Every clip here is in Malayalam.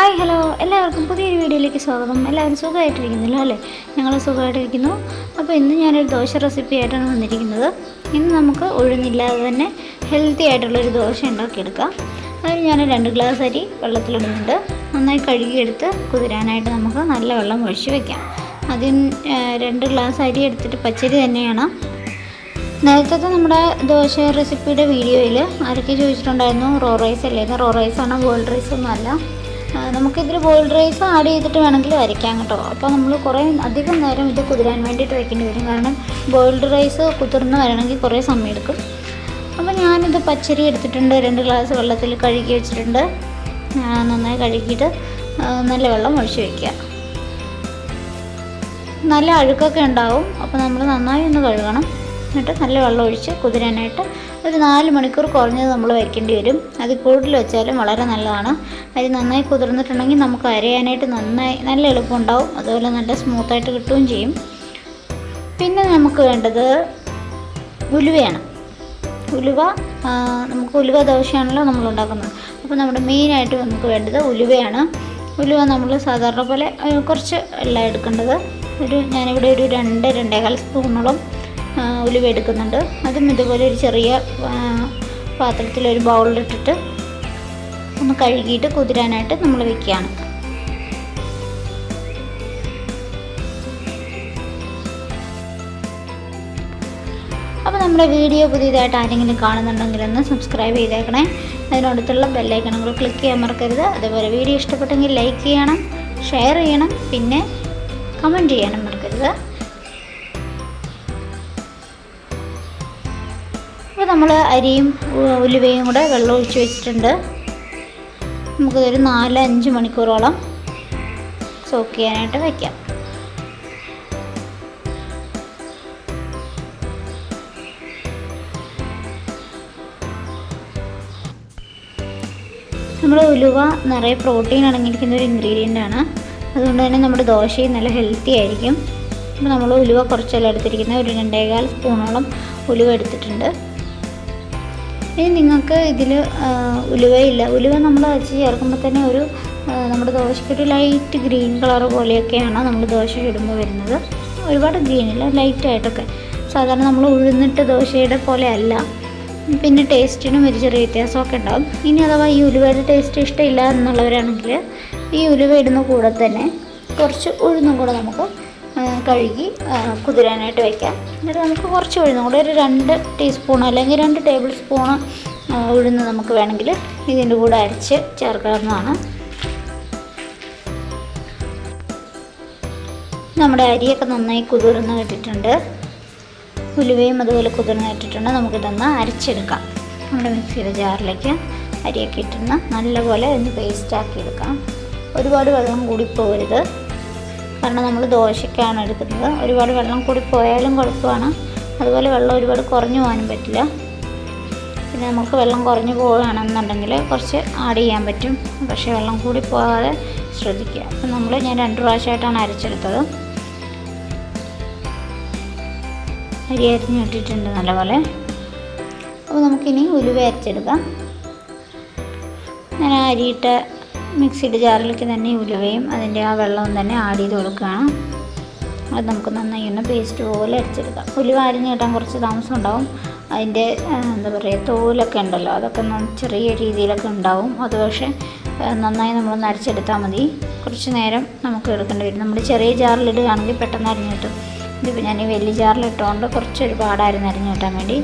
Hi hello. എല്ലാവർക്കും പുതിയൊരു വീഡിയോയിലേക്ക് സ്വാഗതം. എല്ലാവരും സുഖമായിട്ടിരിക്കുന്നില്ല അല്ലേ? ഞങ്ങൾ സുഖമായിട്ടിരിക്കുന്നു. അപ്പോൾ ഇന്ന് ഞാനൊരു ദോശ റെസിപ്പി ആയിട്ടാണ് വന്നിരിക്കുന്നത്. ഇന്ന് നമുക്ക് ഉഴുന്നില്ലാതെ തന്നെ ഹെൽത്തി ആയിട്ടുള്ളൊരു ദോശ ഉണ്ടാക്കിയെടുക്കാം. അതിന് ഞാൻ രണ്ട് ഗ്ലാസ് അരി വെള്ളത്തിലിടുന്നുണ്ട്. നന്നായി കഴുകിയെടുത്ത് കുതിരാനായിട്ട് നമുക്ക് നല്ല വെള്ളം ഒഴിച്ച് വെക്കാം. ആദ്യം രണ്ട് ഗ്ലാസ് അരി എടുത്തിട്ട് പച്ചരി തന്നെയാണ്. നേരത്തെ നമ്മുടെ ദോശ റെസിപ്പിയുടെ വീഡിയോയിൽ ആരൊക്കെ ചോദിച്ചിട്ടുണ്ടായിരുന്നു? റോ റൈസ് അല്ലേ? റോ റൈസ് ആണോ ബോയിൽഡ് റൈസ് ഒന്നും അല്ല. നമുക്കിതിൽ ബോയിൽഡ് റൈസ് ആഡ് ചെയ്തിട്ട് വേണമെങ്കിൽ വരയ്ക്കാം കേട്ടോ. അപ്പോൾ നമ്മൾ കുറേ അധികം നേരം ഇത് കുതിരാൻ വേണ്ടിയിട്ട് വയ്ക്കേണ്ടി വരും. കാരണം ബോയിൽഡ് റൈസ് കുതിർന്ന് വരണമെങ്കിൽ കുറേ സമയം എടുക്കും അപ്പോൾ ഞാനിത് പച്ചരി എടുത്തിട്ടുണ്ട്. രണ്ട് ഗ്ലാസ് വെള്ളത്തിൽ കഴുകി വെച്ചിട്ടുണ്ട്. നന്നായി കഴുകിയിട്ട് നല്ല വെള്ളം ഒഴിച്ച് വയ്ക്കുക നല്ല അഴുക്കൊക്കെ ഉണ്ടാവും. അപ്പോൾ നമ്മൾ നന്നായി ഒന്ന് കഴുകണം. എന്നിട്ട് നല്ല വെള്ളം ഒഴിച്ച് കുതിരാനായിട്ട് ഒരു നാല് മണിക്കൂർ കുറഞ്ഞത് നമ്മൾ വയ്ക്കേണ്ടി വരും. അത് കൂടുതൽ വെച്ചാലും വളരെ നല്ലതാണ്. അരി നന്നായി കുതിർന്നിട്ടുണ്ടെങ്കിൽ നമുക്ക് അരയാനായിട്ട് നന്നായി നല്ല എളുപ്പമുണ്ടാവും. അതുപോലെ നല്ല സ്മൂത്തായിട്ട് കിട്ടുകയും ചെയ്യും. പിന്നെ നമുക്ക് വേണ്ടത് ഉലുവയാണ്. ഉലുവ നമുക്ക് ഉലുവ ദോശയാണല്ലോ നമ്മൾ ഉണ്ടാക്കുന്നത്. അപ്പോൾ നമ്മുടെ മെയിനായിട്ട് നമുക്ക് വേണ്ടത് ഉലുവയാണ്. ഉലുവ നമ്മൾ സാധാരണ പോലെ കുറച്ച് എല്ലാം എടുക്കേണ്ടത്. ഒരു ഞാനിവിടെ ഒരു രണ്ട് രണ്ടേകാൽ സ്പൂണോളം ഉലുവ എടുക്കുന്നുണ്ട്. അതും ഇതുപോലെ ഒരു ചെറിയ പാത്രത്തിൽ ഒരു ബൗളിലിട്ടിട്ട് ഒന്ന് കഴുകിയിട്ട് കുതിരാനായിട്ട് നമ്മൾ വെക്കുകയാണ്. അപ്പോൾ നമ്മുടെ വീഡിയോ പുതിയതായിട്ട് ആരെങ്കിലും കാണുന്നുണ്ടെങ്കിൽ ഒന്ന് സബ്സ്ക്രൈബ് ചെയ്തേക്കണേ. അതിനടുത്തുള്ള ബെല്ലൈക്കണങ്ങൾ ക്ലിക്ക് ചെയ്യാൻ മറക്കരുത്. അതേപോലെ വീഡിയോ ഇഷ്ടപ്പെട്ടെങ്കിൽ ലൈക്ക് ചെയ്യണം ഷെയർ ചെയ്യണം പിന്നെ കമന്റ് ചെയ്യാനും മറക്കരുത്. അപ്പോൾ നമ്മൾ അരിയും ഉലുവയും കൂടെ വെള്ളം ഒഴിച്ച് വെച്ചിട്ടുണ്ട്. നമുക്കിതൊരു നാല് അഞ്ച് മണിക്കൂറോളം സോക്ക് ചെയ്യാനായിട്ട് വയ്ക്കാം നമ്മൾ ഉലുവ നിറയെ പ്രോട്ടീൻ അടങ്ങിയിരിക്കുന്ന ഒരു ഇൻഗ്രീഡിയന്റ് ആണ്. അതുകൊണ്ട് തന്നെ നമ്മുടെ ദോശയും നല്ല ഹെൽത്തി ആയിരിക്കും. അപ്പോൾ നമ്മൾ ഉലുവ കുറച്ചെല്ലാം എടുത്തിരിക്കുന്നത് ഒരു രണ്ടേകാൽ സ്പൂണോളം ഉലുവ എടുത്തിട്ടുണ്ട്. ഇനി നിങ്ങൾക്ക് ഇതിൽ ഉലുവയില്ല. ഉലുവ നമ്മൾ അരച്ച് ചേർക്കുമ്പോൾ തന്നെ ഒരു നമ്മുടെ ദോശയ്ക്കൊരു ലൈറ്റ് ഗ്രീൻ കളർ പോലെയൊക്കെയാണ് നമ്മൾ ദോശ ചുടുമ്പോൾ വരുന്നത്. ഒരുപാട് ഗ്രീൻ ഇല്ല ലൈറ്റായിട്ടൊക്കെ സാധാരണ നമ്മൾ ഉഴുന്നിട്ട് ദോശയുടെ പോലെ അല്ല. പിന്നെ ടേസ്റ്റിനും ഒരു ചെറിയ വ്യത്യാസമൊക്കെ ഉണ്ടാകും ഇനി അഥവാ ഈ ഉലുവയുടെ ടേസ്റ്റ് ഇഷ്ടമില്ല എന്നുള്ളവരാണെങ്കിൽ ഈ ഉലുവ ഇടുന്ന കൂടെ തന്നെ കുറച്ച് ഉഴുന്നും കൂടെ നമുക്ക് കഴുകി കുതിരാനായിട്ട് വയ്ക്കാം എന്നിട്ട് നമുക്ക് കുറച്ച് ഉഴുന്നും കൂടെ ഒരു രണ്ട് ടീസ്പൂൺ അല്ലെങ്കിൽ രണ്ട് ടേബിൾ സ്പൂൺ ഉഴുന്ന് നമുക്ക് വേണമെങ്കിൽ ഇതിന്റെ കൂടെ അരച്ച് ചേർക്കാവുന്നതാണ്. നമ്മുടെ അരിയൊക്കെ നന്നായി കുതിർന്ന് കിട്ടിയിട്ടുണ്ട്. ഉലുവയും അതുപോലെ കുതിർന്ന് കിട്ടിയിട്ടുണ്ട്. നമുക്കിതൊന്ന് അരച്ചെടുക്കാം. നമ്മുടെ മിക്സിയുടെ ജാറിലേക്ക് അരിയൊക്കെ ഇട്ടിരുന്ന് നല്ലപോലെ ഒന്ന് പേസ്റ്റ് ആക്കി എടുക്കാം. ഒരുപാട് വെള്ളം കൂടി പോകരുത്. കാരണം നമ്മൾ ദോശയ്ക്കാണ് എടുക്കുന്നത്. ഒരുപാട് വെള്ളം കൂടി പോയാലും കുഴപ്പമാണ്. അതുപോലെ വെള്ളം ഒരുപാട് കുറഞ്ഞു പോകാനും പറ്റില്ല. പിന്നെ നമുക്ക് വെള്ളം കുറഞ്ഞു പോവുകയാണെന്നുണ്ടെങ്കിൽ കുറച്ച് ആഡ് ചെയ്യാൻ പറ്റും. പക്ഷേ വെള്ളം കൂടി പോകാതെ ശ്രദ്ധിക്കുക. അപ്പം നമ്മൾ ഞാൻ രണ്ട് പ്രാവശ്യമായിട്ടാണ് അരച്ചെടുത്തത്. അരി അരിഞ്ഞിട്ടിട്ടുണ്ട് നല്ലപോലെ. അപ്പോൾ നമുക്കിനി ഉലുവ അരച്ചെടുക്കാം. ഞാൻ അരിയിട്ട മിക്സിയുടെ ജാറിലേക്ക് തന്നെ ഉലുവയും അതിന്റെ ആ വെള്ളവും തന്നെ ആഡ് ചെയ്ത് കൊടുക്കുകയാണ്. അത് നമുക്ക് നന്നായി ഒന്ന് പേസ്റ്റ് പോലെ അടിച്ചെടുക്കാം ഉലുവ അരിഞ്ഞ് കിട്ടാൻ കുറച്ച് താമസം ഉണ്ടാവും. അതിന്റെ എന്താ പറയുക തോലൊക്കെ ഉണ്ടല്ലോ അതൊക്കെ ചെറിയ രീതിയിലൊക്കെ ഉണ്ടാവും. അത് പക്ഷേ നന്നായി നമ്മളൊന്ന് അരച്ചെടുത്താൽ മതി. കുറച്ച് നേരം നമുക്ക് എടുക്കേണ്ടി വരും. നമ്മൾ ചെറിയ ജാറിലിടുകയാണെങ്കിൽ പെട്ടെന്ന് അരിഞ്ഞു കിട്ടും. ഇതിപ്പോൾ ഞാൻ ഈ വലിയ ജാറിലിട്ടുകൊണ്ട് കുറച്ചൊരു പാടായിരുന്നു അരിഞ്ഞ് കിട്ടാൻ വേണ്ടി.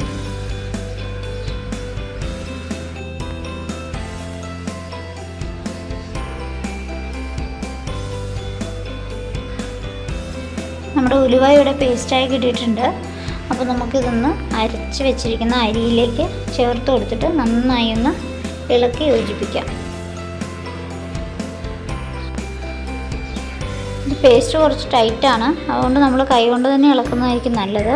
നമ്മുടെ ഉലുവ ഇവിടെ പേസ്റ്റായി കിട്ടിയിട്ടുണ്ട്. അപ്പോൾ നമുക്കിതൊന്ന് അരച്ച് വെച്ചിരിക്കുന്ന അരിയിലേക്ക് ചേർത്ത് കൊടുത്തിട്ട് നന്നായി ഒന്ന് ഇളക്കി യോജിപ്പിക്കാം. പേസ്റ്റ് കുറച്ച് ടൈറ്റാണ് അതുകൊണ്ട് നമ്മൾ കൈ കൊണ്ട് തന്നെ ഇളക്കുന്നതായിരിക്കും നല്ലത്.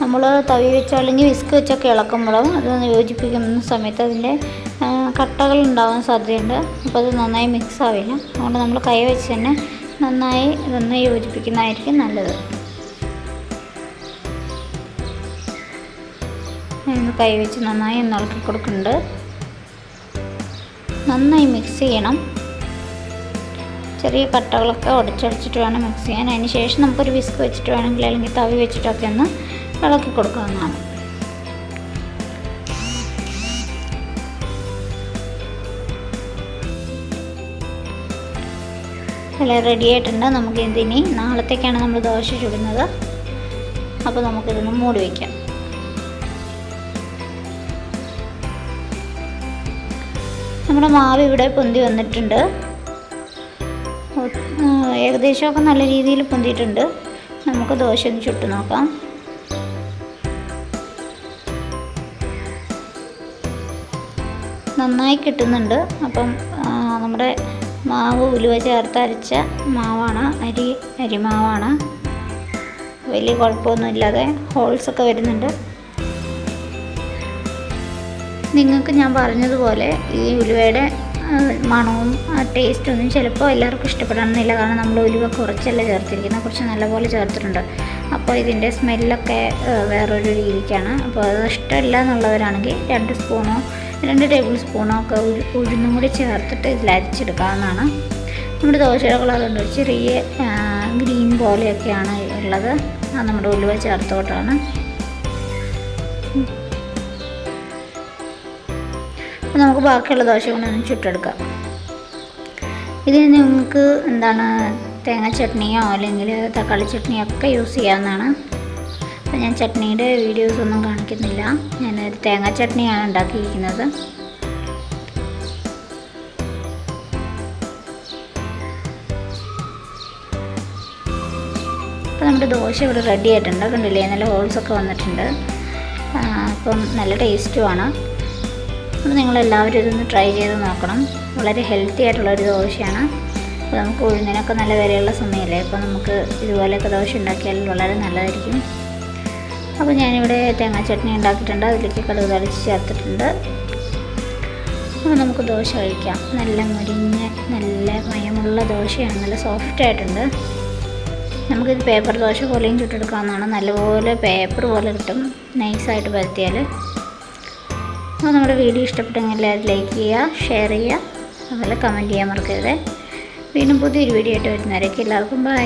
നമ്മൾ തവി വെച്ചോ അല്ലെങ്കിൽ വിസ്ക് വെച്ചൊക്കെ ഇളക്കുമ്പോഴും അത് യോജിപ്പിക്കുന്ന സമയത്ത് അതിന്റെ കട്ടകൾ ഉണ്ടാകാൻ സാധ്യതയുണ്ട്. അപ്പോൾ അത് നന്നായി മിക്സ് ആവില്ല. അതുകൊണ്ട് നമ്മൾ കൈ വെച്ച് തന്നെ നന്നായി ഇതൊന്ന് യോജിപ്പിക്കുന്നതായിരിക്കും നല്ലത്. കൈ വെച്ച് നന്നായി ഒന്ന് ഇളക്കി കൊടുക്കുന്നുണ്ട്. നന്നായി മിക്സ് ചെയ്യണം. ചെറിയ കട്ടകളൊക്കെ ഉടച്ചടിച്ചിട്ട് വേണം മിക്സ് ചെയ്യാൻ. അതിന് ശേഷം നമുക്കൊരു വിസ്ക് വെച്ചിട്ട് വേണമെങ്കിൽ അല്ലെങ്കിൽ തവി വെച്ചിട്ടൊക്കെ ഒന്ന് ഇളക്കി കൊടുക്കാവുന്നതാണ്. എല്ലാം റെഡി ആയിട്ടുണ്ട്. നമുക്ക് ഇതിനി നാളത്തേക്കാണ് നമ്മൾ ദോശ ചുടുന്നത്. അപ്പോൾ നമുക്കിതൊന്ന് മൂടി വയ്ക്കാം നമ്മുടെ മാവ് ഇവിടെ പൊന്തി വന്നിട്ടുണ്ട്. ഏകദേശമൊക്കെ നല്ല രീതിയിൽ പൊന്തിയിട്ടുണ്ട്. നമുക്ക് ദോശ ഒന്ന് ചുട്ടു നോക്കാം. നന്നായി കിട്ടുന്നുണ്ട്. അപ്പം നമ്മുടെ മാവ് ഉലുവ ചേർത്ത് അരച്ച മാവാണ്. അരി അരിമാവാണ്. വലിയ കുഴപ്പമൊന്നുമില്ലാതെ ഹോൾസൊക്കെ വരുന്നുണ്ട്. നിങ്ങൾക്ക് ഞാൻ പറഞ്ഞതുപോലെ ഈ ഉലുവയുടെ മണവും ടേസ്റ്റൊന്നും ചിലപ്പോൾ എല്ലാവർക്കും ഇഷ്ടപ്പെടണമെന്നില്ല. കാരണം നമ്മൾ ഉലുവ കുറച്ചല്ല ചേർത്തിരിക്കുന്നത്. കുറച്ച് നല്ലപോലെ ചേർത്തിട്ടുണ്ട്. അപ്പോൾ ഇതിന്റെ സ്മെല്ലൊക്കെ വേറൊരു രീതിക്കാണ്. അപ്പോൾ അത് ഇഷ്ടമില്ല എന്നുള്ളവരാണെങ്കിൽ രണ്ട് സ്പൂണോ രണ്ട് ടേബിൾ സ്പൂണൊക്കെ ഉഴുന്നും കൂടി ചേർത്തിട്ട് ഇതിൽ അരിച്ചെടുക്കാവുന്നതാണ് നമ്മുടെ ദോശയുടെ കളറുണ്ട് ചെറിയ ഗ്രീൻ പോലെയൊക്കെയാണ് ഉള്ളത്. അത് നമ്മുടെ ഉലുവ ചേർത്തോട്ടാണ്. നമുക്ക് ബാക്കിയുള്ള ദോശ കൊണ്ടൊന്ന് ചുട്ടെടുക്കാം. ഇത് നിങ്ങൾക്ക് എന്താണ് തേങ്ങ ചട്നിയോ അല്ലെങ്കിൽ തക്കാളി ചട്നിയോ ഒക്കെ യൂസ് ചെയ്യാവുന്നതാണ്. ഞാൻ ചട്നിയുടെ വീഡിയോസ് ഒന്നും കാണിക്കുന്നില്ല. ഞാനൊരു തേങ്ങ ചട്നിയാണ് ഉണ്ടാക്കിയിരിക്കുന്നത്. അപ്പോൾ നമ്മുടെ ദോശ ഇവിടെ റെഡി ആയിട്ടുണ്ട്. കണ്ടില്ലേ? നല്ല ഹോൾസ് ഒക്കെ വന്നിട്ടുണ്ട്. അപ്പം നല്ല ടേസ്റ്റുമാണ് അപ്പോൾ നിങ്ങളെല്ലാവരും ഇതൊന്ന് ട്രൈ ചെയ്ത് നോക്കണം. വളരെ ഹെൽത്തി ആയിട്ടുള്ള ഒരു ദോശയാണ്. അപ്പോൾ നമുക്ക് ഉഴുന്നിനൊക്കെ നല്ല വിലയുള്ള സമയമല്ലേ? അപ്പോൾ നമുക്ക് ഇതുപോലെയൊക്കെ ദോശ ഉണ്ടാക്കിയാൽ വളരെ നല്ലതായിരിക്കും. അപ്പോൾ ഞാനിവിടെ തേങ്ങാ ചട്നി ഉണ്ടാക്കിയിട്ടുണ്ട്. അതിലേക്ക് കടുക് തളിച്ച് ചേർത്തിട്ടുണ്ട്. അപ്പോൾ നമുക്ക് ദോശ കഴിക്കാം. നല്ല മുരിഞ്ഞ നല്ല മയമുള്ള ദോശയാണ്. നല്ല സോഫ്റ്റ് ആയിട്ടുണ്ട്. നമുക്കിത് പേപ്പർ ദോശ പോലെയും ചുട്ടെടുക്കാവുന്നതാണ്. നല്ലപോലെ പേപ്പർ പോലെ കിട്ടും. നൈസായിട്ട് പരത്തിയാൽ. അപ്പോൾ നമ്മുടെ വീഡിയോ ഇഷ്ടപ്പെട്ടെങ്കിൽ എല്ലാവരും ലൈക്ക് ചെയ്യുക ഷെയർ ചെയ്യുക അതുപോലെ കമന്റ് ചെയ്യാൻ മറക്കരുത്. വീണ്ടും പുതിയൊരു വീഡിയോ ആയിട്ട് വരുന്നവരേക്ക് എല്ലാവർക്കും ബൈ